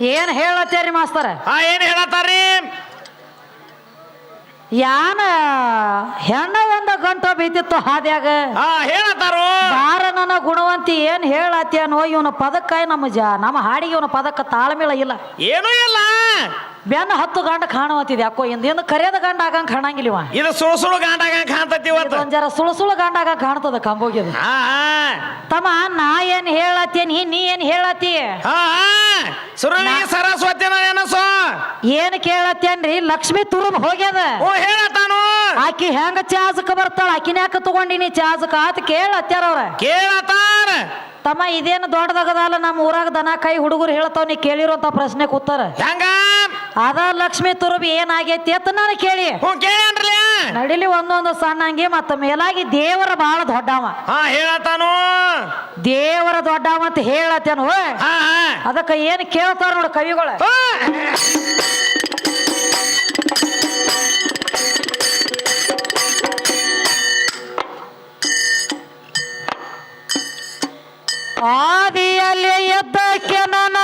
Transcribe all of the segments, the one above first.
ಏನ್ ಹೇಳತ್ತೇರಿ ಮಾಸ್ತರ? ಹಾ ಏನ್ ಹೇಳತ್ತಾರಿ ಯಾನ ಹೆಣ್ಣ ಒಂದ ಗಂಟ ಬೀತಿತ್ತು ಹಾದ್ಯಾಗ? ಹಾ ಹೇಳತ್ತಾರು. ಬಾರ ನನ್ನ ಗುಣವಂತಿ ಏನ್ ಹೇಳತ್ತೇನೋ ಇವನ ಪದಕ್ಕ ನಮ್ಮ ಜ ನಮ್ಮ ಹಾಡಿಗೆ ಇವನ ಪದಕ್ಕ ತಾಳ್ಮೇಳ ಇಲ್ಲ. ಏನೂ ಇಲ್ಲ. ಬೆನ್ನ ಹತ್ತು ಗಂಡ ಕಾಣುವಂತಿದ್ ಯಾಕೋ ಇಂದ ಇನ್ನು ಕರೆಯದ ಗಂಡ ಆಗಂಗ್ ಕಾಣಂಗಿಲ್ಲ ಇವ. ಇದು ಸುಳು ಸುಳು ಗಾಂಡಾಗ ಕಾಣ್ತತಿ ಇವತ್ತು. ಒಂದ್ ಜರ ಸುಳು ಸುಳು ಗಂಡ ಆಗಂಗ್ ಕಾಣ್ತದ ಕಂಬೋಗಿದ. ಹಾ ತಮ್ಮ ನಾ ಏನ್ ಹೇಳತ್ತೇನಿ ನೀ ಏನ್ ಹೇಳತ್ತಿ? ಆ, ಆ. ಸುರುಳಿ ಸರಸ್ವತಿನ ಏನ್ ಕೇಳತ್ತೇನ್ರಿ? ಲಕ್ಷ್ಮಿ ತುರುಬ್ ಹೋಗ್ಯದ. ಓ ಆಕಿ ಹೆಂಗ ಚಾಜಕ ಬರ್ತಾಳ? ಆಕಿನ ಯಾಕ ತಗೊಂಡಿನಿ ಚಾಜಕ ಆತ ಕೇಳತ್ತಾರ ಅವ್ರ. ಕೇಳತ್ತಾರ. ತಮ್ಮ ಇದೇನು ದೊಡ್ಡದಾಗದಲ್ಲ ನಮ್ಮ ಊರಾಗ ದನ ಕೈ ಹುಡುಗರು ಹೇಳ್ತಾವ ನೀ ಕೇಳಿರೋಂತ ಪ್ರಶ್ನೆ ಕೂತಾರ. ಹೆಂಗ? ಅದ ಲಕ್ಷ್ಮಿ ತುರುಬಿ ಏನಾಗೈತಿ ಅಂತ ನಾನು ಕೇಳಿ. ಹ್ಞೂ ಕೇಳನ್ರಲ್ಲ ನಡಿಲಿ ಒಂದೊಂದು ಸಣ್ಣಂಗಿ ಮತ್ತ ಮೇಲಾಗಿ ದೇವರ ಬಹಳ ದೊಡ್ಡವ. ಹಾ ಹೇಳತ್ತಾನು? ದೇವರ ದೊಡ್ಡವ ಅಂತ ಹೇಳತ್ತೇನು. ಹಾ ಹಾ. ಅದಕ್ಕ ಏನ್ ಕೇಳ್ತಾರ ನೋಡು ಕವಿಗಳ. ಆದಿಯಲ್ಲಿ ಎದ್ದಕ್ಕೆ ನನ್ನ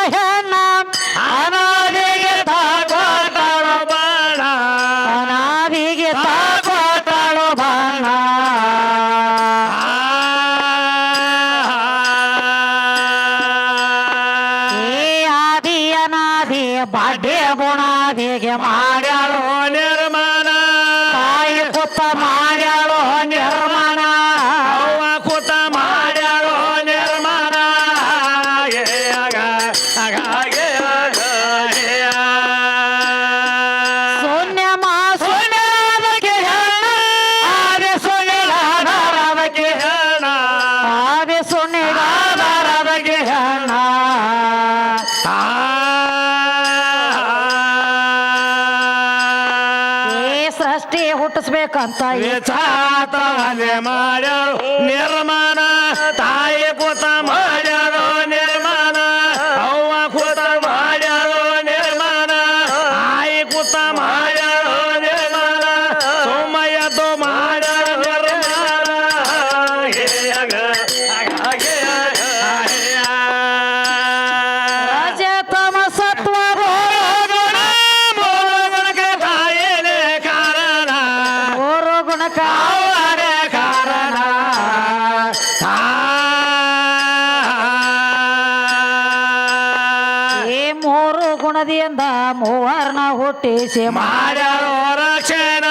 ಹುಟ್ಟಿಸಿ ಮಾಡ್ಯಾರೋ ರಕ್ಷಣ.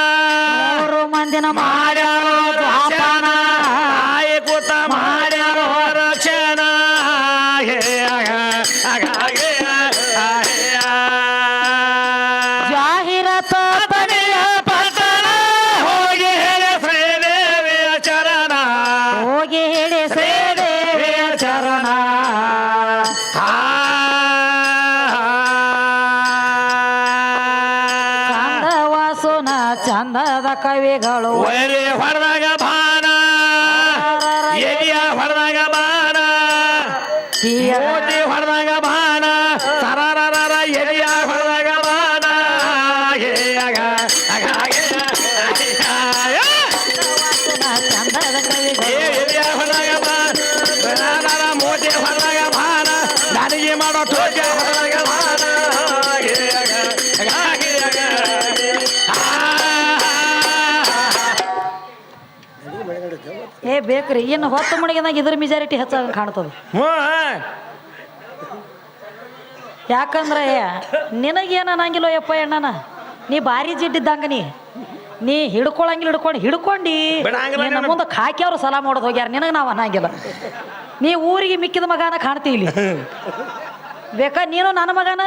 ಮೂರು ಮಂದಿನ ಮಾಡ್ಯಾರೋ ದ್ವಾಪಾನ ತಾಯಿ ಕೂತ ಮಾಡ್ಯಾರೋ ರಕ್ಷಣ. ಹೇ ಆಗ, ಆಗ, ಆಗೆ, ಆ, ಹೇ. ಬೇಕ್ರಿ ಇನ್ನು ಹೊತ್ತು ಮುಣಗಿದಾಗ ಇದ್ರ ಮೆಜಾರಿಟಿ ಹೆಚ್ಚಾಗ ಕಾಣ್ತದೆ. ಹ್ಞೂ. ಯಾಕಂದ್ರೆ ನಿನಗೇನು ಅನ್ನಂಗಿಲ್ಲ ಯಪ್ಪ ಅಣ್ಣನ. ನೀ ಭಾರಿ ಜಿಡ್ಡಿದ್ದಂಗ ನೀ. ನೀ ಹಿಡ್ಕೊಳಂಗಿಲ್ಲ ಹಿಡ್ಕೊಂಡು ಹಿಡ್ಕೊಂಡು. ನಿನ್ನ ಮುಂದೆ ಕಾಕಿ ಸಲ ಮಾಡೋದು ಹೋಗ್ಯಾರ. ನಿನಗೆ ನಾವು ಅನ್ನಂಗಿಲ್ಲ. ನೀ ಊರಿಗೆ ಮಿಕ್ಕಿದ ಮಗನ ಕಾಣ್ತಿ ಇಲ್ಲಿ. ಬೇಕಾ ನೀನು ನನ್ನ ಮಗನ?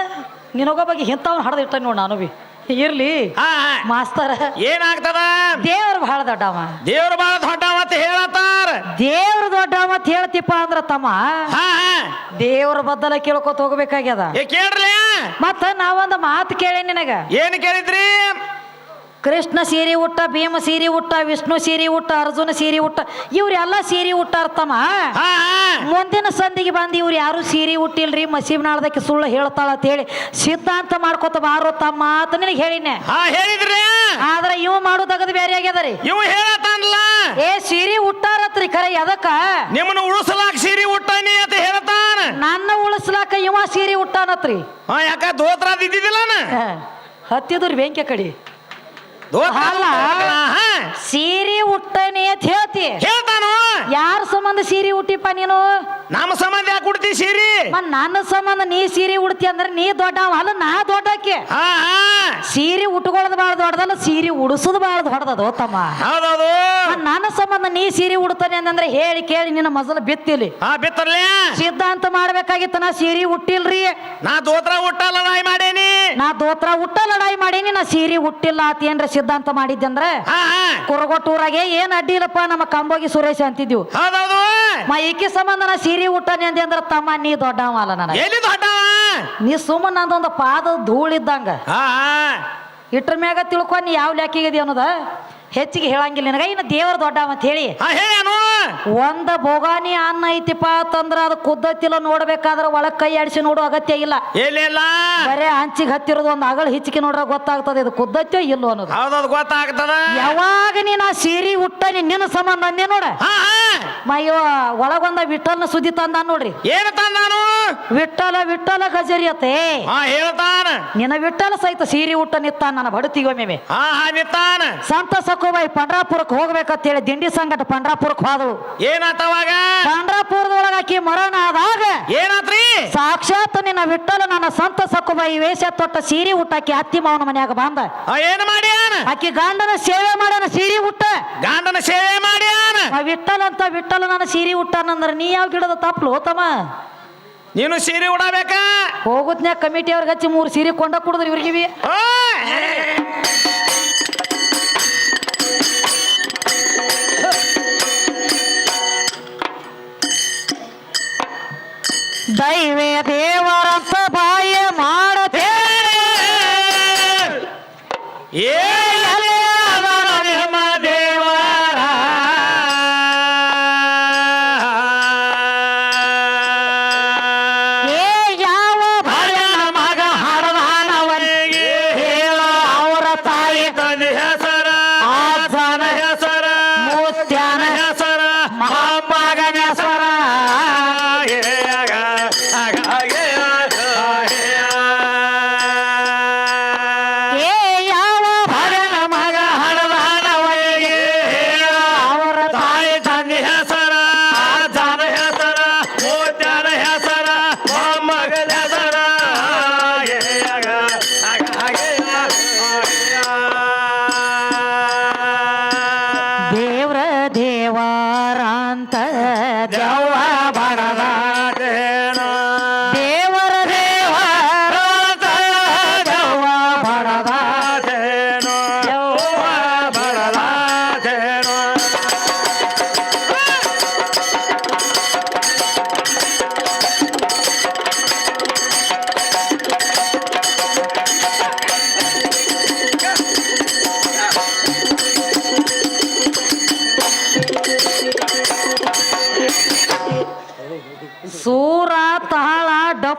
ನಿನಗೋ ಬಗ್ಗೆ ಇಂಥವ್ನು ಹಡ್ದಿಟ್ಟ ನೋಡಿ ನಾನು ಬಿ. ಇರ್ಲಿ. ಹಾ ಮಾಸ್ತರ. ಏನಾಗ್ತದ? ದೇವ್ರ ಬಹಳ ದೊಡ್ಡವ. ದೇವ್ರ ಬಹಳ ದೊಡ್ಡ ಅಂತ ಹೇಳತ್ತಾರ. ದೇವ್ರ ದೊಡ್ಡವ ಅಂತ ಹೇಳ್ತಿಪ್ಪ ಅಂದ್ರ ತಮ್ಮ. ಹಾ ದೇವ್ರ ಬದಲ ಕೇಳ್ಕೊತ ಹೋಗ್ಬೇಕಾಗ್ಯದ. ಕೇಳ್ರಿ. ಮತ್ತ ನಾವೊಂದು ಮಾತು ಕೇಳಿ ನಿನಗ. ಏನ್ ಕೇಳಿದ್ರಿ? ಕೃಷ್ಣ ಸೀರೆ ಉಟ್ಟ ಭೀಮ ಸೀರೆ ಉಟ್ಟ ವಿಷ್ಣು ಸೀರೆ ಉಟ್ಟ ಅರ್ಜುನ ಸೀರೆ ಉಟ್ಟ ಇವ್ರೆಲ್ಲ ಸೀರೆ ಉಟ್ಟಾರ್ತಮ್ಮ ಹಾ ಹಾ. ಮುಂದಿನ ಸಂದಿಗೆ ಬಂದು ಇವ್ರು ಯಾರು ಸೀರೆ ಉಟ್ಟಿಲ್ರಿ ಮಸೀಬ್ನಾಳ್ದಕ್ಕೆ ಸುಳ್ಳು ಹೇಳ್ತಾಳ ಅಂತ ಹೇಳಿ ಸಿದ್ಧಾಂತ ಮಾಡ್ಕೋತ ಬಾರೋ ತಮ್ಮ ಅಂತ ನಿನಗೆ ಹೇಳಿನೆ ಆದ್ರೆ ಇವ್ ಮಾಡೋದಾಗದು ಬೇರೆ ಆಗ್ಯದರಿ. ಇವ ಹೇಳತ್ತಾನಲ್ಲ ಏ ಸೀರೆ ಉಟ್ಟಾರತ್ರಿ ಕರೆ ಯದಕ ನಿಮ್ಮನ್ನ ಉಳಿಸಲಾಕ ಸೀರಿ ಉಟ್ಟಾನಿ ಅಂತ ಹೇಳ್ತಾನ. ನನ್ನ ಉಳಿಸಲಾಕ ಇವ ಸೀರೆ ಉಟ್ಟಾನತ್ರಿ ಯಾಕ ದೋತ್ರ ಹತ್ತಿದ್ರಿ ಬೆಂಕಿ ಕಡಿ. ಅಲ್ಲ. ಸೀರೆ ಉಟ್ಟನೆ ಅಂತ ಹೇಳ್ತಿ ಸಂಬಂಧ ಸೀರೆ ಉಟ್ಟಿಪ್ಪ ನೀನು? ನಮ್ಮ ಸಂಬಂಧ ಯಾಕೆ ಉಡ್ತಿ ಸೀರಿ? ಮತ್ ನನ್ನ ಸಂಬಂಧ ನೀ ಸೀರೆ ಉಡ್ತಿ ಅಂದ್ರೆ ನೀ ದೊಡ್ಡ ಅಲ್ಲ ನಾ ದೊಡ್ಡಕ್ಕೆ ಹಾ ಹಾ. ಸೀರೆ ಉಟ್ಕೊಳ್ಳೋದು ಬಾಳ ದೊಡ್ಡದಲ್ಲ ಸೀರೆ ಉಡಿಸೋದು ಬಾಳ ದೊಡ್ಡದದು ತಮ್ಮ ಹೌದೌದು. ನನ್ನ ಸಂಬಂಧ ನೀ ಸೀರೆ ಉಡ್ತಾನೆ ಅಂದ್ರೆ ಹೇಳಿ ಕೇಳಿ ನಿನ್ನ ಮಜಲು ಬಿತ್ತಿಲಿ. ಹಾ ಬಿತ್ತರ್ಲೆ. ಸಿದ್ಧಾಂತ ಮಾಡ್ಬೇಕಾಗಿತ್ತು ನಾ ಸೀರೆ ಉಟ್ಟಿಲ್ರಿ. ನಾ ದೋತ್ರ ಉಟ್ಟ ಲಡಾಯಿ ಮಾಡೇನಿ. ನಾ ದೋತ್ರ ಉಟ್ಟ ಲಡಾಯಿ ಮಾಡೇನಿ ನಾ ಸೀರೆ ಉಟ್ಟಿಲ್ಲ ಆತ ಏನ್ರ ಸಿದ್ಧಾಂತ ಮಾಡಿದ್ದಂದ್ರೆ ಹಾ ಹಾ. ಕುರಗೊಟ್ಟೂರಾಗೆ ಏನ್ ಅಡ್ಡಿ ಇಲ್ಲಪ್ಪ ನಮ್ಮ ಕಂಬೋಗಿ ಸುರೇಶ ಅಂತಿದ್ವು. ಹೌದೌದು. ಮ ಈಕಿ ಸಂಬಂಧ ನಾ ಸೀರೆ ಉಟ್ಟಾನೆ ಅಂದೆ ಅಂದ್ರೆ ತಮ್ಮ ನೀ ದೊಡ್ಡವ ಅಲ್ಲ ನನಗೆ. ಎಲ್ಲಿ ದೊಡ್ಡವ? ನೀ ಸುಮ್ಮನೆ ನಂದೊಂದು ಪಾದ ಧೂಳಿದ್ದಂಗ ಹಾ ಇಟ್ರ ಮ್ಯಾಗ ತಿಳ್ಕೊ ನೀ ಯಾವ ಲೆಕ್ಕಿಗದಿ ಅನ್ನೋದ ಹೆಚ್ಚಿಗೆ ಹೇಳಂಗಿಲ್ಲ ನಿನಗ. ಇನ್ನು ದೇವರ ದೊಡ್ಡವ ಅಂತ ಹೇಳಿ. ಒಂದ ಬೋಗಾನಿ ಅನ್ನ ಐತಿಪ್ಪ ಅಂತಂದ್ರ ಅದು ಕುದ್ದತ್ತಿಲ್ಲ ನೋಡ್ಬೇಕಾದ್ರ ಒಳಗ್ ಕೈ ಆಡಿಸಿ ನೋಡೋ ಅಗತ್ಯ ಇಲ್ಲ. ಬರೇ ಹಂಚಿಗೆ ಹತ್ತಿರೋದು ಒಂದು ಅಗಳ ಹಿಚ್ಚಿಗೆ ನೋಡ್ರ ಗೊತ್ತಾಗ್ತದೆ ಇದು ಕುದ್ದತ್ತೋ ಇಲ್ಲೋ ಅನ್ನೋದು. ಗೊತ್ತಾಗ್ತದ. ಯಾವಾಗ ನೀನ್ ಆ ಸೀರೆ ಉಟ್ಟ ನಿನ್ನ ಸಂಬಂಧ ಅಂದೆ ನೋಡ. ಮಯ್ಯೋ ಒಳಗೊಂದ ವಿಠಲ್ನ ಸುದ್ದಿ ತಂದ ನೋಡ್ರಿ. ಏನು ತಂದಾನು? ವಿಠಲ ವಿಠಲ ಗಜರಿ ಅತ್ತೆ. ಹಾ ಹೇಳ್ತಾನ. ನಿನ್ನ ವಿಠಲ ಸಹಿತ ಸೀರೆ ಉಟ್ಟ ನಿತ್ತ ನನ್ನ ಬಡತಿಗೊಮ್ಮೆ ಹಾ ಹಾ ನಿತ್ತಾನ. ಸಂತ ಸಕೋಬಾಯಿ ಪಂಡ್ರಾಪುರಕ್ಕೆ ಹೋಗ್ಬೇಕಂತೇಳಿ ದಿಂಡಿ ಸಂಗಟ ಪಂಡ್ರಾಪುರಕ್ಕೆ ಹೋದಳು. ಏನಾತವಾಗ ಪಂಡ್ರಾಪುರದೊಳಗ ಆಕಿ ಮರಣ ಆದಾಗ ಏನಾತ್ರಿ? ಸಾಕ್ಷಾತ್ ನಿನ್ನ ವಿಠಲ ನನ್ನ ಸಂತ ಸಕೋಬಾಯಿ ವೇಷ ತೊಟ್ಟ ಸೀರೆ ಉಟ್ಟಾಕಿ ಅತ್ತಿ ಮಾವನ ಮನ್ಯಾಗ ಬಂದ. ಏನು ಮಾಡ್ಯಾನ? ಆಕಿ ಗಂಡನ ಸೇವೆ ಮಾಡ್ಯಾನ ಸೀರೆ ಉಟ್ಟ. ಗಂಡನ ಸೇವೆ ಮಾಡ್ಯಾನ? ಆ ವಿಠಲ ಅಂತ ವಿಠಲ ನನ್ನ ಸೀರೆ ಉಟ್ಟಾನಂದ್ರೆ ನೀ ಯಾವ ಗಿಡದ ತಪ್ಪಲು ತಮ್ಮ ನೀನು ಸೀರೆ ಉಡಬೇಕಾ? ಹೋಗುದ್ನ್ಯಾಗ ಕಮಿಟಿ ಅವ್ರಿಗೆ ಹಚ್ಚಿ ಮೂರು ಸೀರೆ ಕೊಂಡ ಕುಡಿದ್ರಿ ಇವ್ರಿಗಿವಿ ದೈವೇ ದೇವರಂತ ಬಾಯ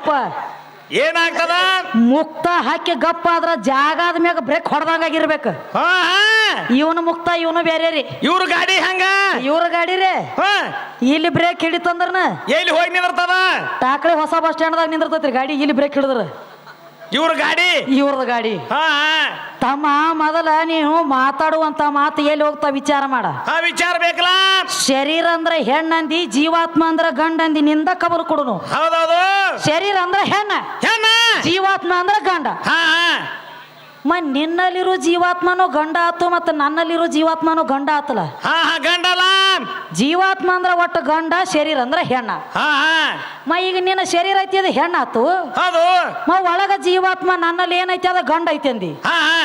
ಡಪ್ಪ ಏನಾಗ್ತದ? ಮುಕ್ತ ಹಾಕಿ ಗಪ್ಪ ಆದ್ರ ಜಾಗದ ಮ್ಯಾಗ ಬ್ರೇಕ್ ಹೊಡೆದಂಗಾಗಿರ್ಬೇಕು ಇವನು ಮುಕ್ತ ಇವನು ಬೇರೆ ರೀ. ಇವ್ರ ಗಾಡಿ ಹಂಗ? ಇವ್ರ ಗಾಡಿ ರೀ. ಇಲ್ಲಿ ಬ್ರೇಕ್ ಹಿಡಿತಂದ್ರನ? ಎಲ್ಲಿ ಹೋಗಿ ನಿಂದಿರ್ತದ? ಟಾಕಳಿ ಹೊಸ ಬಸ್ ಸ್ಟ್ಯಾಂಡ್ದಾಗ ನಿಂದಿರ್ತೈತ್ರಿ ಗಾಡಿ ಇಲ್ಲಿ ಬ್ರೇಕ್ ಹಿಡಿದ್ರ. ಇವ್ರ ಗಾಡಿ? ಇವ್ರದ ಗಾಡಿ. ಹಾ. ತಮ್ಮ ಮೊದಲ ನೀವು ಮಾತಾಡುವಂತ ಮಾತು ಎಲ್ಲಿ ಹೋಗ್ತಾ ವಿಚಾರ ಮಾಡ. ಹಾ ವಿಚಾರ ಬೇಕಲ್ಲ? ಶರೀರ ಅಂದ್ರೆ ಹೆಣ್ಣಂದಿ ಜೀವಾತ್ಮ ಅಂದ್ರೆ ಗಂಡಂದಿ ನಿಂದ ಕಬರು ಕೊಡುನು. ಹೌದೌದು. ಶರೀರ ಅಂದ್ರೆ ಹೆಣ್ಣ. ಹೆಣ್ಣ. ಜೀವಾತ್ಮ ಅಂದ್ರೆ ಗಂಡ. ಹಾ. ಮ ನಿನ್ನಲ್ಲಿರೋ ಜೀವಾತ್ಮನೂ ಗಂಡ ಆತು ಮತ್ತು ನನ್ನಲ್ಲಿರೋ ಜೀವಾತ್ಮನೂ ಗಂಡ ಆತಲ್ಲ ಹಾ ಹಾ ಗಂಡಲ್ಲ ಜೀವಾತ್ಮ ಅಂದ್ರ ಒಟ್ಟು ಗಂಡ ಶರೀರ ಅಂದ್ರ ಹೆಣ್ಣ. ಹಾ ಹಾ. ಮ ಈಗ ನಿನ್ನ ಶರೀರ ಐತಿ ಅದು ಹೆಣ್ಣಾತು ಹೌದು. ಮ ಒಳಗ ಜೀವಾತ್ಮ ನನ್ನಲ್ಲಿ ಏನೈತಿ ಅದ ಗಂಡ ಐತಿ ಅಂದಿ? ಹಾ ಹಾ.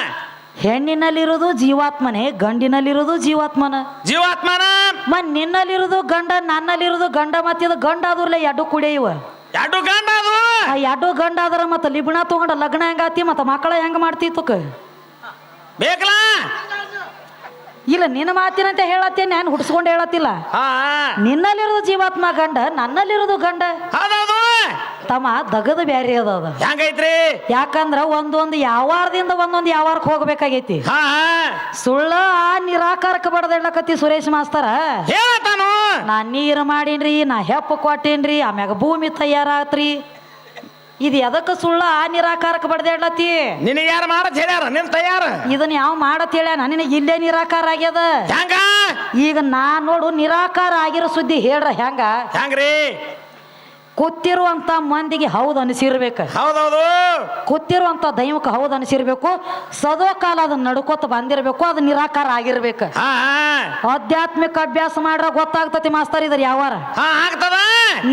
ಹೆಣ್ಣಿನಲ್ಲಿರೋದು ಜೀವಾತ್ಮನೇ ಗಂಡಿನಲ್ಲಿರೋದು ಜೀವಾತ್ಮನ? ಜೀವಾತ್ಮನ. ಮ ನಿನ್ನಲ್ಲಿರೋದು ಗಂಡ ನನ್ನಲ್ಲಿರೋದು ಗಂಡ ಮತ್ತೆ ಗಂಡ ಆದ್ರಲ್ಲ ಎರಡು ಕುಡಿಯುವ ಎರಡು ಗಂಡ ಅದು. ಆ ಎರಡು ಗಂಡ ಆದ್ರ ಮತ್ತ ಲಿಬಣ ತಗೊಂಡ ಲಗ್ನ ಹೆಂಗಾತಿ ಮತ್ತ ಮಕ್ಕಳ ಹೆಂಗ ಬೇಕಲ್ಲ? ಇಲ್ಲ ನಿನ್ನ ಮಾತಿನಂತೆ ಹೇಳತ್ತೇನೆ ನಾನು ಹುಡ್ಸ್ಕೊಂಡು ಹೇಳತ್ತಿಲ್ಲ. ಹಾ ನಿನ್ನಲ್ಲಿರೋದು ಜೀವಾತ್ಮ ಗಂಡ ನನ್ನಲ್ಲಿರೋದು ಗಂಡ. ಹೌದೌದು. ತಮ್ಮ ದಗದ ಬ್ಯಾರಿ ಅದ ಅದ. ಹೆಂಗೈತ್ರಿ? ಯಾಕಂದ್ರ ಒಂದೊಂದು ಯಾವಾರದಿಂದ ಒಂದೊಂದು ಯಾವಾರಕ್ಕೆ ಹೋಗ್ಬೇಕಾಗೈತಿ. ಹಾ ಸುಳ್ಳ ಆ ನಿರಾಕಾರಕ್ಕೆ ಬಡದ ಹೇಳಕತ್ತಿ ಸುರೇಶ್ ಮಾಸ್ತರ. ನಾ ನೀರು ಮಾಡೀನ್ರಿ ನಾ ಹೆಪ್ಪ ಕೊಟ್ಟೇನ್ರಿ ಆಮ್ಯಾಗ ಭೂಮಿ ತಯಾರಾತ್ರಿ. ಇದು ಎದಕ್ಕೆ ಸುಳ್ಳ ಆ ನಿರಾಕಾರಕ್ಕೆ ಬಡ್ದಾಡ್ಲತ್ತಿ ನಿನಗೆ ಯಾರು ಮಾಡತ್ ಹೇಳ್ಯಾರ? ನಿನ್ ತಯಾರ? ಇದನ್ನ ಯಾವ ಮಾಡತ್ ಹೇಳ್ಯಾನ? ನಿನಗೆ ಇಲ್ಲೇ ನಿರಾಕಾರ ಆಗ್ಯದ? ಹೆಂಗ ಈಗ ನಾ ನೋಡು ನಿರಾಕಾರ ಆಗಿರೋ ಸುದ್ದಿ ಹೇಳ್ರ ಹೆಂಗ ಹೆಂಗ್ರಿ ಕೂತಿರುವಂತ ಮಂದಿಗೆ ಹೌದು ಅನಿಸಿರ್ಬೇಕು. ಹೌದೌದು. ಕೂತಿರುವಂತ ದೈವಕ್ಕೆ ಹೌದು ಅನಿಸಿರ್ಬೇಕು. ಸದೋ ಕಾಲ ಅದನ್ನ ನಡ್ಕೋತ ಬಂದಿರ್ಬೇಕು ಅದು ನಿರಾಕಾರ ಆಗಿರ್ಬೇಕು. ಹಾ ಆಧ್ಯಾತ್ಮಿಕ ಅಭ್ಯಾಸ ಮಾಡ್ರ ಗೊತ್ತಾಗ್ತತಿ ಮಾಸ್ತರ್ ಇದ್ರ ಯಾವಾರ? ಹಾ ಆಗ್ತದ.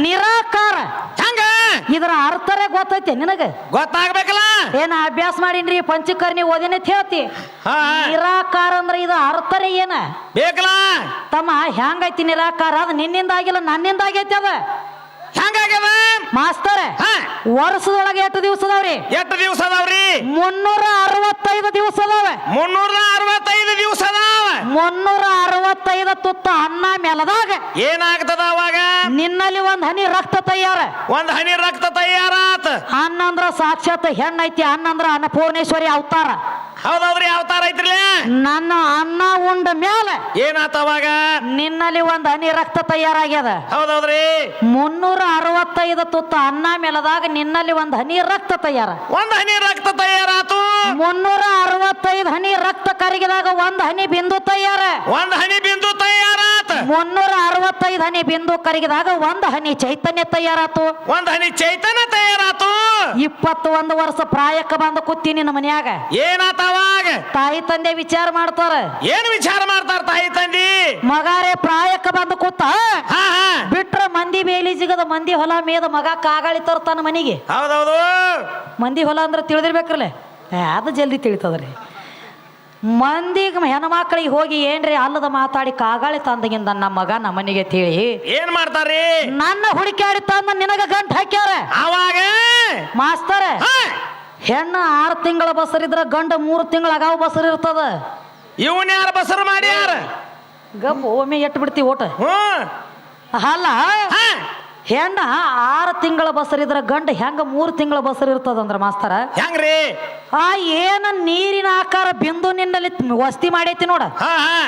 ನಿರಾಕಾರ. ಹೆಂಗ ಇದರ ಅರ್ಥರೇ ಗೊತ್ತೈತೆ ನಿನಗೆ? ಗೊತ್ತಾಗ್ಬೇಕಲ್ಲ? ಏನ ಅಭ್ಯಾಸ ಮಾಡೀನ್ರಿ? ಪಂಚಕರ್ಣಿ ಓದಿನ ಹೇಳ್ತಿ? ಹಾ. ನಿರಾಕಾರ ಅಂದ್ರೆ ಇದು ಅರ್ಥರೇ ಏನ? ಬೇಕಲ್ಲ? ತಮ್ಮ ಹೆಂಗೈತಿ ನಿರಾಕಾರ? ಅದು ನಿನ್ನಿಂದ ಆಗಿಲ್ಲ ನನ್ನಿಂದ ಆಗೈತಿ ಅದ. ಹೆಂಗಾಗ್ಯದ ಮಾಸ್ತರ್ ಹಾ. ವರ್ಷದೊಳಗೆ ಎಷ್ಟು ದಿವಸ ಅದಾವ್ರಿ ಎಷ್ಟು ದಿವಸ ಅದಾವ್ರಿ? ಮುನ್ನೂರ ಅರವತ್ತೈದು ದಿವಸ ಅದಾವೆ. ಮುನ್ನೂರ ಅರವತ್ತೈದು ದಿವಸ ಅದಾವ. ಮುನ್ನೂರ ಅರವತ್ತೈದು ತುತ್ತ ಅನ್ನ ಮೇಲದಾಗ ಏನಾಗ್ತದ ಅವಾಗ? ನಿನ್ನಲ್ಲಿ ಒಂದ್ ಹನಿ ರಕ್ತ ತಯಾರ. ಒಂದ್ ಹನಿ ರಕ್ತ ತಯಾರಾತ. ಅನ್ನ ಅಂದ್ರ ಸಾಕ್ಷಾತ್ ಹೆಣ್ಣೈತಿ ಅನ್ನ ಅಂದ್ರ ಅನ್ನಪೂರ್ಣೇಶ್ವರಿ ಅವತಾರ. ಹೌದೌದ್ರಿ ಅವತಾರ ಐತ್ರಿ ನನ್ನ ಅನ್ನ ಉಂಡ ಮೇಲೆ ಏನಾತ ಅವಾಗ? ನಿನ್ನಲ್ಲಿ ಒಂದ್ ಹನಿ ರಕ್ತ ತಯಾರಾಗ್ಯದ. ಹೌದೌದ್ರಿ. ಮುನ್ನೂರ ಅರವತ್ತೈದು ತುತ್ತ ಅನ್ನ ಮೇಲದಾಗ ನಿನ್ನಲ್ಲಿ ಒಂದ್ ಹನಿ ರಕ್ತ ತಯಾರ. ಒಂದ್ ಹನಿ ರಕ್ತ ತಯಾರಾತು. ಮುನ್ನೂರ ಅರವತ್ತೈದು ಹನಿ ರಕ್ತ ಕರಗಿದಾಗ ಒಂದ್ ಹನಿ ಬಿಂದು ತಯಾರ. ಒಂದ್ ಹನಿ ಬಿಂದು ತಯಾರಾತ ಮುನ್ನೂರ ಅರವತ್ತೈದು ಹನಿ ಬಿಂದು ಕರಗಿದಾಗ ಒಂದ್ ಹನಿ ಚೈತನ್ಯ ತಯಾರಾತು. ಒಂದ್ ಹನಿ ಚೈತನ್ಯ ತಯಾರಾತು. ಇಪ್ಪತ್ತು ಒಂದು ವರ್ಷ ಪ್ರಾಯಕ್ಕೆ ಬಂದು ಕೂತಿ ನಿನ್ನ ಮನ್ಯಾಗ. ಏನಾತ ಅವಾಗ? ತಾಯಿ ತಂದೆ ವಿಚಾರ ಮಾಡ್ತಾರ. ಏನ್ ವಿಚಾರ ಮಾಡ್ತಾರ ತಾಯಿ ತಂದಿ? ಮಗಾರೆ ಪ್ರಾಯಕ್ಕ ಬಂದು ಕೂತ ಹಾ ಹಾ. ಬಿಟ್ರ ಮಂದಿ ಬೇಲಿ ಸಿಗದ ಮಂದಿ ಹೊಲ ಮೇದ ಮಗ ಕಾಗಾಳಿ ತರ್ತಾನ ಮನಿಗೆ. ಹೌದೌದು. ಮಂದಿ ಹೊಲ ಅಂದ್ರೆ ತಿಳಿದಿರ್ಬೇಕ್ರಲ್ಲ. ಅದು ಜಲ್ದಿ ತಿಳಿತದ್ರಿ. ಮಂದಿಗೆ ಹೆಣ್ಮಕ್ಳಿಗೆ ಹೋಗಿ ಏನ್ರಿ ಅಲ್ಲದ ಮಾತಾಡಿ ಕಾಗಾಳಿ ತಂದಗಿಂದ ನಮ್ಮ ಮಗ ನಮ್ಮನಿಗೆ ಮನೆಗೆ ತಿಳಿ. ಏನ್ ಮಾಡ್ತಾರ್ರಿ? ನನ್ನ ಹುಡುಕಾಡಿ ತಂದ ನಿನಗ ಗಂಟ್ ಹಾಕ್ಯಾರ. ಅವಾಗ ಮಾಸ್ತರ ಹೆಣ್ಣ ಆರು ತಿಂಗಳ ಬಸರಿದ್ರ ಗಂಡ ಮೂರು ತಿಂಗಳ ಅಗಾವ ಬಸರ್ ಇರ್ತದ. ಇವನ್ ಯಾರ ಬಸರ್ ಮಾಡ್ಯಾರ? ಗಪ್ ಒಮ್ಮೆ ಎಟ್ಟು ಬಿಡ್ತಿ ಓಟ? ಅಲ್ಲ ಹೆಣ್ಣ ಆರು ತಿಂಗಳ ಬಸರಿದ್ರ ಗಂಡ ಹೆಂಗ ಮೂರು ತಿಂಗಳ ಬಸರ್ ಇರ್ತದಂದ್ರ ಮಾಸ್ತರ? ಹೆಂಗ್ರಿ? ಆ ಏನ ನೀರಿನ ಆಕಾರ ಬಿಂದು ನಿನ್ನಲ್ಲಿ ವಸ್ತಿ ಮಾಡೈತಿ ನೋಡ. ಹಾ ಹಾ.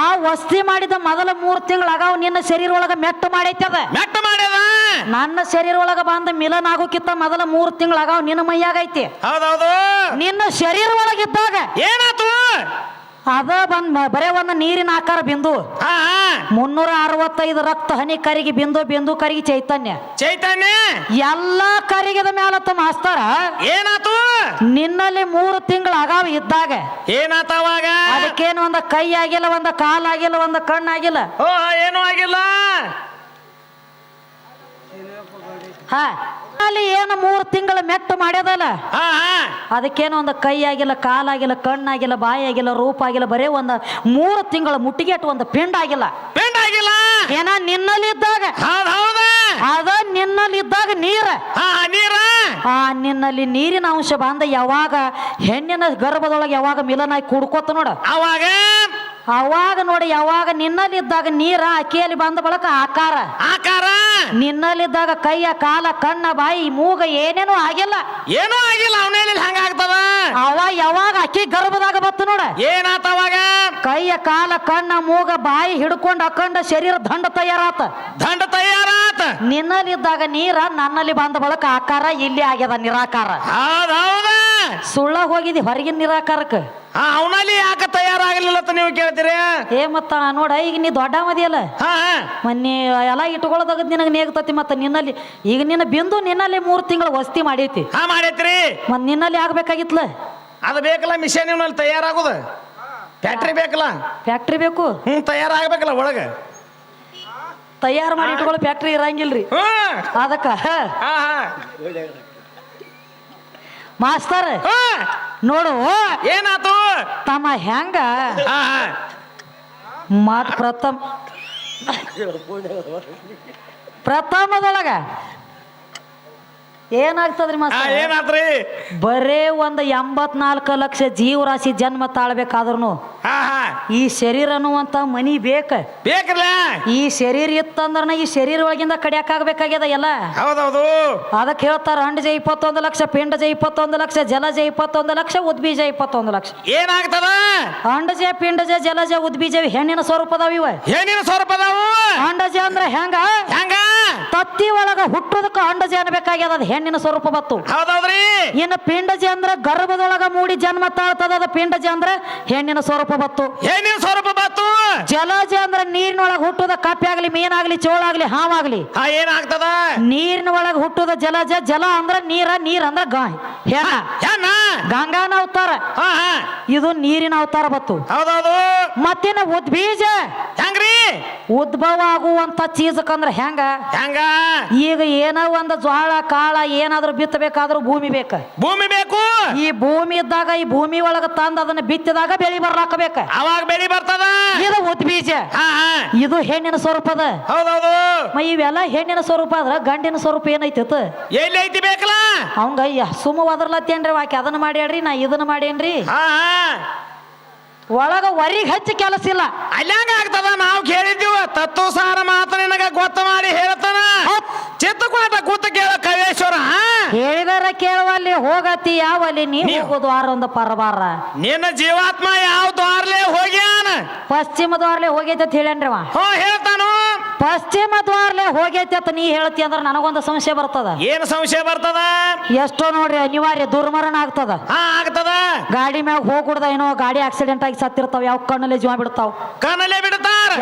ಆ ವಸ್ತಿ ಮಾಡಿದ ಮೊದಲ ಮೂರು ತಿಂಗಳ ಅಗಾವ್ ನಿನ್ನ ಶರೀರ ಒಳಗ ಮೆಟ್ಟು ಮಾಡೈತಿ ಅದ. ಮೆಟ್ಟು ಮಾಡ್ಯದ? ನನ್ನ ಶರೀರ ಒಳಗ ಬಂದ ಮಿಲನ ಆಗೋಕಿತ್ತ ಮೊದಲ ಮೂರು ತಿಂಗಳ ಅಗಾವ್ ನಿನ್ನ ಮೈಯಾಗೈತಿ. ಹೌದೌದು. ನಿನ್ನ ಶರೀರ ಒಳಗಿದ್ದಾಗ ಏನಾತು? ಅದ ಬಂದ್ ಬರೇ ಒಂದು ನೀರಿನ ಆಕಾರ ಬಿಂದು. ಮುನ್ನೂರ ಅರವತ್ತೈದು ರಕ್ತ ಹನಿ ಕರಿಗೆ ಬಿಂದು ಬಿಂದು ಕರಿಗೆ ಚೈತನ್ಯ. ಚೈತನ್ಯ. ಎಲ್ಲ ಕರಿಗದ ತಮ್ಮ ಹಸ್ತಾರ. ಏನಾತು? ನಿನ್ನಲ್ಲಿ ಮೂರು ತಿಂಗಳ ಅಗಾವ ಇದ್ದಾಗ. ಏನಾತವಾಗ ಅದಕ್ಕೇನು ಒಂದ ಕೈ ಆಗಿಲ್ಲ ಒಂದ ಕಾಲ್ ಆಗಿಲ್ಲ ಒಂದ ಕಣ್ಣಾಗಿಲ್ಲ ಓ ಏನು ಆಗಿಲ್ಲ. ಹಾ. ಅಲ್ಲಿ ಏನು ಮೂರು ತಿಂಗಳ ಮೆಟ್ಟು ಮಾಡ್ಯದಲ್ಲ? ಹಾ ಹಾ. ಅದಕ್ಕೇನು ಒಂದು ಕೈ ಆಗಿಲ್ಲ ಕಾಲಾಗಿಲ್ಲ ಕಣ್ಣಾಗಿಲ್ಲ ಬಾಯಿ ಆಗಿಲ್ಲ ರೂಪ ಆಗಿಲ್ಲ ಬರೇ ಒಂದು ಮೂರು ತಿಂಗಳ ಮುಟ್ಟಿಗೆಟ್ಟು ಒಂದು ಪಿಂಡ ಆಗಿಲ್ಲ ಬೆಂಡ್ ಆಗಿಲ್ಲ ಏನ ನಿನ್ನಲ್ಲಿ ಇದ್ದಾಗ ಹೌದ್ ಹೌದ. ಅದ ನಿನ್ನಲ್ಲಿ ಇದ್ದಾಗ ನೀರ. ಹಾ ಹಾ, ನೀರ. ಆ ನಿನ್ನಲ್ಲಿ ನೀರಿನ ಅಂಶ ಬಂದ ಯಾವಾಗ ಹೆಣ್ಣಿನ ಗರ್ಭದೊಳಗೆ ಯಾವಾಗ ಮಿಲನಾಗಿ ಕೂಡ್ಕೋತ ನೋಡ. ಅವಾಗ? ಅವಾಗ ನೋಡಿ ಯಾವಾಗ ನಿನ್ನಲ್ಲಿದ್ದಾಗ ನೀರ ಅಕ್ಕಿಯಲ್ಲಿ ಬಂದ ಬಳಕ ಆಕಾರ. ಆಕಾರ? ನಿನ್ನಲ್ಲಿದ್ದಾಗ ಕೈಯ ಕಾಲ ಕಣ್ಣ ಬಾಯಿ ಮೂಗ ಏನೇನು ಆಗಿಲ್ಲ. ಏನೂ ಆಗಿಲ್ಲ ಅವನೇಲಿ ಹಂಗಾಗ್ತದ ಅವ ಯಾವಾಗ ಅಕ್ಕಿ ಗರ್ಭದಾಗ ಬತ್ತು ನೋಡ. ಏನಾತ ಅವಾಗ? ಕೈಯ ಕಾಲ ಕಣ್ಣ ಮೂಗ ಬಾಯಿ ಹಿಡ್ಕೊಂಡು ಅಕ್ಕಂಡ ಶರೀರ ದಂಡ ತಯಾರಾತ. ದಂಡ ತಯಾರಾತ? ನಿನ್ನಲ್ಲಿದ್ದಾಗ ನೀರ ನನ್ನಲ್ಲಿ ಬಂದ ಬಳಕ ಆಕಾರ ಇಲ್ಲಿ ಆಗ್ಯದ ನಿರಾಕಾರ. ಸುಳ್ಳ ಹೋಗಿದಿ ಹೊರಗಿನ ನಿರಾಕಾರಕ್ಕೆ. ಹಾ ಅವನಲ್ಲಿ ಯಾಕೆ ತಯಾರಾಗಲಿಲ್ಲ ಅಂತ ನೀವು ಕೇಳ್ತೀರಿ? ಏ ಮತ್ತ ನೋಡ ಈಗ ನೀ ದೊಡ್ಡ ಮದಿಯಲ್ಲ ಹಾ. ಹಾ ಮೊನ್ನೆ ಎಲ್ಲ ಇಟ್ಕೊಳ್ಳೋದಾಗ ನಿನಗೆ ನೇಗ್ತತಿ ಮತ್ತ ನಿನ್ನಲ್ಲಿ ಈಗ ನಿನ್ನ ಬಿಂದು ನಿನ್ನಲ್ಲಿ ಮೂರು ತಿಂಗಳು ವಸ್ತಿ ಮಾಡೈತಿ. ಹಾ ಮಾಡೈತ್ರಿ. ಮತ್ ನಿನ್ನಲ್ಲಿ ಆಗ್ಬೇಕಾಗಿತ್ಲ ಅದು ಬೇಕಲ್ಲ ಮಿಷನ್ ಇವನಲ್ಲಿ ತಯಾರಾಗೋದು. ಫ್ಯಾಕ್ಟ್ರಿ ಬೇಕಲ್ಲ. ಫ್ಯಾಕ್ಟ್ರಿ ಬೇಕು? ಹ್ಞೂ ತಯಾರಾಗಬೇಕಲ್ಲ ಒಳಗೆ. ತಯಾರು ಮಾಡಿ ಇಟ್ಕೊಳ್ಳೋ ಫ್ಯಾಕ್ಟ್ರಿ ಇರಂಗಿಲ್ರಿ. ಹ್ಮ್. ಅದಕ್ಕ ಹಾ. ಹಾ ಮಾಸ್ತರ್ ಹಾ. ನೋಡು ಏನಾತು? ತಮ್ಮ ಹೆಂಗ? ಮತ್ ಪ್ರಥಮ ಪ್ರಥಮದೊಳಗ ಏನಾಗ್ತದ್ರಿ ಮಾಸ್ತರ್ ಏನಾತ್ರಿ? ಬರೇ ಒಂದು ಎಂಬತ್ನಾಲ್ಕು ಲಕ್ಷ ಜೀವರಾಶಿ ಜನ್ಮ ತಾಳ್ಬೇಕಾದ್ರೂ ಹಾ ಹಾ. ಈ ಶರೀರ ಅನ್ನುವಂತ ಮನಿ ಬೇಕ. ಬೇಕಲ್ಲ ಈ ಶರೀರ ಇತ್ತಂದ್ರನ ಈ ಶರೀರ ಒಳಗಿಂದ ಕಡಿಯಾಕಾಗಬೇಕಾಗ್ಯದ ಎಲ್ಲ? ಹೌದೌದು. ಅದಕ್ಕೆ ಹೇಳ್ತಾರ ಅಂಡಜ ಇಪ್ಪತ್ತೊಂದು ಲಕ್ಷ ಪಿಂಡಜ ಇಪ್ಪತ್ತೊಂದು ಲಕ್ಷ ಜಲಜ ಇಪ್ಪತ್ತೊಂದು ಲಕ್ಷ ಉದ್ಬೀಜ ಇಪ್ಪತ್ತೊಂದು ಲಕ್ಷ. ಏನಾಗ್ತದ? ಅಂಡಜ ಪಿಂಡಜ ಜಲಜ ಉದ್ಬೀಜ ಹೆಣ್ಣಿನ ಸ್ವರೂಪದಾವ ಇವ. ಹೆಣ್ಣಿನ ಸ್ವರೂಪ ಅದಾವು ಅಂಡಜ ಅಂದ್ರೆ ಹೆಂಗ? ಹೆಂಗ? ತತ್ತಿ ಒಳಗ ಹುಟ್ಟೋದಕ್ಕ ಅಂಡಜ ಅನ್ಬೇಕಾಗ್ಯದ ಅದು ಹೆಣ್ಣಿನ ಸ್ವರೂಪ ಬತ್ತು ಹೌದೌದ್ರಿ? ಇನ್ನು ಪಿಂಡಜಿ ಅಂದ್ರೆ ಗರ್ಭದೊಳಗ ಮೂಡಿ ಜನ್ಮ ತಾಳ್ತದ ಅದು ಪಿಂಡಜ ಅಂದ್ರ ಹೆಣ್ಣಿನ ಸ್ವರೂಪ ಬತ್ತು ಹೆಣ್ಣಿನ ಸ್ವರೂಪ ಬತ್ತು ಜಲಜ ಅಂದ್ರ ನೀರಿನೊಳಗ ಹುಟ್ಟುದ ಕಪ್ಪೆ ಆಗ್ಲಿ ಮೀನಾಗ್ಲಿ ಚೋಳಾಗ್ಲಿ ಹಾವಾಗ್ಲಿ ಹಾ ಏನಾಗ್ತದ ನೀರಿನ ಒಳಗ ಹುಟ್ಟುದ ಜಲಜ ಜಲ ಅಂದ್ರ ನೀರ ನೀರ್ ಅಂದ್ರೆ ಹೆಣ. ಹೆಣ್ಣ ಗಂಗಾನ ಅವತಾರ. ಹಾ ಹಾ. ಇದು ನೀರಿನ ಅವತಾರ ಬತ್ತು ಹೌದೌದು. ಮತ್ತಿನ ಉದ್ಬೀಜ. ಉದ್ಭವ ಆಗುವಂತ ಚೀಸಕಂದ್ರ ಹೆಂಗ? ಹೆಂಗ? ಈಗ ಏನೋ ಒಂದು ಜ್ವಾಳ ಕಾಳ ಏನಾದ್ರೂ ಬಿತ್ತಬೇಕಾದ್ರೂ ಭೂಮಿ ಬೇಕ. ಭೂಮಿ ಬೇಕು? ಈ ಭೂಮಿ ಇದ್ದಾಗ ಈ ಭೂಮಿ ಒಳಗ ತಂದ ಅದನ್ನ ಬಿತ್ತಿದಾಗ ಬೆಳಿ ಬರ್ಲಾಕ ಬೇಕ ಅವಾಗ ಬೆಳಿ ಬರ್ತದ? ಇದು ಉದ್ಬೀಜ. ಇದು ಹೆಣ್ಣಿನ ಸ್ವರೂಪದ ಹೌದೌದು. ಮ ಇವೆಲ್ಲ ಹೆಣ್ಣಿನ ಸ್ವರೂಪ ಆದ್ರ ಗಂಡಿನ ಸ್ವರೂಪ ಏನೈತಿ ಎಲ್ಲಿ ಐತಿ ಬೇಕಲ್ಲ? ಅವಂಗ ಅಯ್ಯ ಸುಮ್ಮ ಒದರ್ಲತ್ತೇನ್ರಿ ಆಕೆ ಅದನ್ನ ಮಾಡ್ಯಾಡ್ರಿ ನಾ ಇದನ್ನ ಮಾಡೇನ್ರಿ? ಒಳಗ ವರಿಗೆ ಹೆಚ್ಚು ಕೆಲಸ ಇಲ್ಲ. ಅಲ್ಯಾಂಗ ಆಗ್ತದ? ನಾವು ಕೇಳಿದ್ದೀವ. ತತ್ವ ಸಾರ ಮಾತ್ರ ನಿನಗ ಗೊತ್ತ ಮಾಡಿ ಹೇಳ್ತಾನ. ಚಿತ್ತಕೋಟ ಕೂತ ಕೇಳ ಕವೇಶ್ವರ ಹೇಳಿದರ ಕೇಳುವಲ್ಲಿ ಹೋಗತಿ ಯಾವಲ್ಲಿ ನೀ ಹೋಗೋ ಒಂದು ಪರಬಾರ. ನಿನ್ನ ಜೀವಾತ್ಮ ಯಾವ ದ್ವಾರಲೆ ಹೋಗ್ಯಾನ? ಪಶ್ಚಿಮ ದ್ವಾರಲೆ ಹೋಗೈತೆ ಅಂತ ಹೇಳೇನ್ರಿ ಅವ? ಹೋ ಹೇಳ್ತಾನು. ಪಶ್ಚಿಮ ದ್ವಾರಲೆ ಹೋಗೈತೆ ಅಂತ ನೀ ಹೇಳ್ತಿ ಅಂದ್ರೆ ನನಗೊಂದು ಸಂಶಯ ಬರ್ತದ? ಏನು ಸಂಶಯ ಬರ್ತದ? ಎಷ್ಟೋ ನೋಡ್ರಿ ಅನಿವಾರ್ಯ ದುರ್ಮರಣ ಆಗ್ತದ. ಹಾ ಆಗ್ತದ. ಗಾಡಿ ಮ್ಯಾಗ ಹೋಗ್ಬಿಡ್ದ ಏನೋ ಗಾಡಿ ಆಕ್ಸಿಡೆಂಟ್ ಆಗಿ ಸತ್ತಿರ್ತಾವ ಯಾವ ಕಣ್ಣಲ್ಲಿ ಜೀವ ಬಿಡ್ತಾವ. ಕಣ್ಣಲ್ಲೇ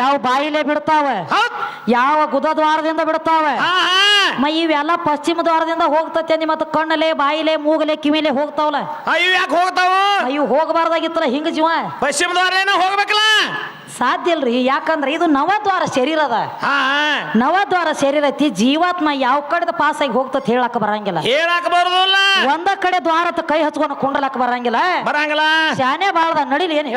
ಯಾವ ಬಾಯಿಲೆ ಬಿಡ್ತಾವ. ಯಾವ ಗುದ ದ್ವಾರದಿಂದ ಬಿಡ್ತಾವ ಮೈ ಇವೆಲ್ಲ ಪಶ್ಚಿಮ ದ್ವಾರದಿಂದ ಹೋಗ್ತತೆ ನಿಮ್ಮ ಮತ್ತೆ ಕಣ್ಣಲೆ ಬಾಯಿಲೆ ಮೂಗಲೆ ಕಿವಿಲೆ ಹೋಗ್ತಾವಲ್ಲ. ಅಯ್ಯೋ ಯಾಕೆ ಹೋಗ್ತಾವ? ಅಯ್ಯೋ ಹೋಗಬಾರ್ದಾಗಿತ್ತಲ್ಲ ಹಿಂಗ ಜೀವ. ಪಶ್ಚಿಮ ದ್ವಾರೇನ ಹೋಗ್ಬೇಕಲ್ಲ? ಸಾಧ್ಯ ಇಲ್ರಿ ಯಾಕಂದ್ರೆ ಇದು ನವದ್ವಾರ ಶರೀರ ಅದ. ನವದ್ವಾರ ಶರೀರ ಐತಿ ಜೀವಾತ್ಮ ಯಾವ ಕಡೆದ ಪಾಸ್ ಆಗಿ ಹೋಗ್ತತ್ ಹೇಳಕ್ ಬರಂಗಿಲ್ಲ. ಹೇಳಕ್ ಬರುದಿಲ್ಲ ಒಂದ ಕಡೆ ದ್ವಾರತ ಕೈ ಹಚ್ಕೊಂಡು ಕುಂಡಲಕ್ ಬರಂಗಿಲ್ಲ. ಬರಂಗಿಲ್ಲ. ಶಾನೆ ಬಾಳ್ದ ನಡಿಲಿ ಏನ್